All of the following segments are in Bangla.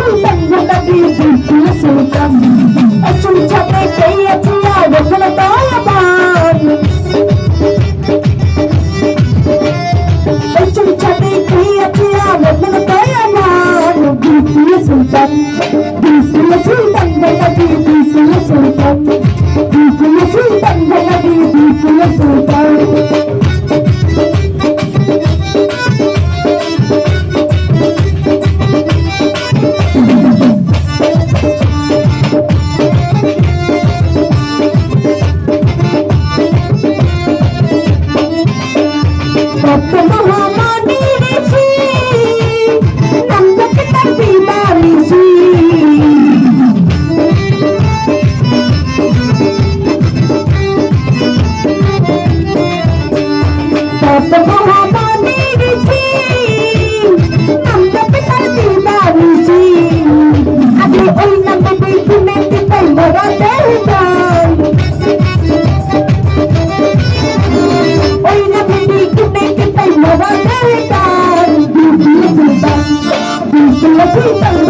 Woo! Brasil!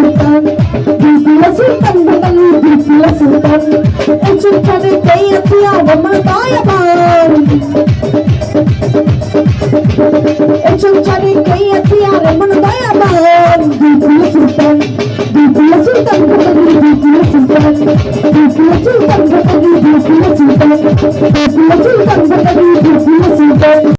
সুলতান দিদিয়া সুলতান বদলু দিদিয়া সুলতান এই সুলতানের তাই আতিয়া বমা তাই বা